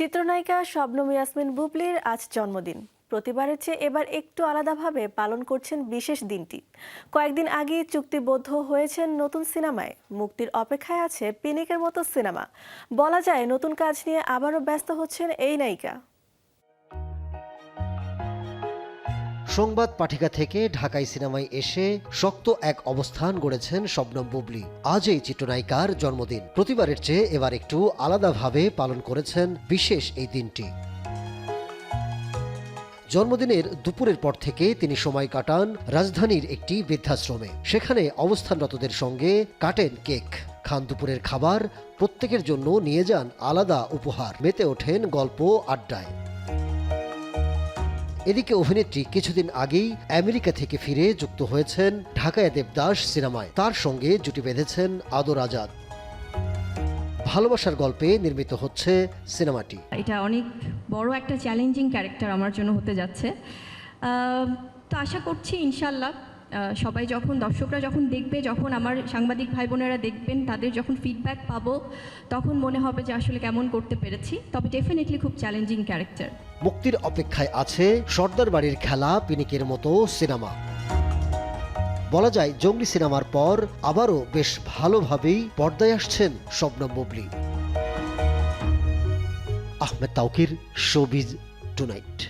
চিত্রনায়িকা শবনম ইয়াসমিন বুবলির আজ জন্মদিন। প্রতিবারের চেয়ে এবার একটু আলাদাভাবে পালন করছেন বিশেষ দিনটি। কয়েকদিন আগে চুক্তিবদ্ধ হয়েছেন নতুন সিনেমায়। মুক্তির অপেক্ষায় আছে পিনিকের মতো সিনেমা। বলা যায়, নতুন কাজ নিয়ে আবারও ব্যস্ত হচ্ছেন এই নায়িকা। সংবাদ পাঠিকা থেকে ঢাকাই সিনেমায় এসে শক্ত এক অবস্থান গড়েছেন শবনম বুবলি। আজ এই চিত্রনায়িকার জন্মদিন। প্রতিবারের চেয়ে এবার একটু আলাদাভাবে পালন করেছেন বিশেষ এই দিনটি। জন্মদিনের দুপুরের পর থেকে তিনি সময় কাটান রাজধানীর একটি বৃদ্ধাশ্রমে। সেখানে অবস্থানরতদের সঙ্গে কাটেন কেক। খান দুপুরের খাবার প্রত্যেকের জন্য নিয়ে যান আলাদা উপহার। মেতে ওঠেন গল্প আড্ডায়। এদিকে অভিনেত্রী কিছুদিন আগেই আমেরিকা থেকে ফিরে যুক্ত হয়েছেন ঢাকায় দেবদাস সিনেমায়। তার সঙ্গে জুটি বেঁধেছেন আদর আজাদ। ভালোবাসার গল্পে নির্মিত হচ্ছে সিনেমাটি। এটা অনেক বড় একটা চ্যালেঞ্জিং ক্যারেক্টার আমার জন্য হতে যাচ্ছে। তো আশা করছি ইনশাল্লাহ সবাই যখন, দর্শকরা যখন দেখবে, যখন আমার সাংবাদিক ভাই বোনেরা দেখবেন, তাদের যখন ফিডব্যাক পাবো, তখন মনে হবে যে আসলে কেমন করতে পেরেছি। তবে ডেফিনেটলি খুব চ্যালেঞ্জিং ক্যারেক্টার মুক্তির অপেক্ষায় আছে সর্দার বাড়ির খেলা, পিনিকের মতো সিনেমা। বলা যায়, জঙ্গলি সিনেমার পর আবারও বেশ ভালোভাবেই পর্দায় আসছেন Shabnam Bubly. Ahmed Tauqir showbiz tonight.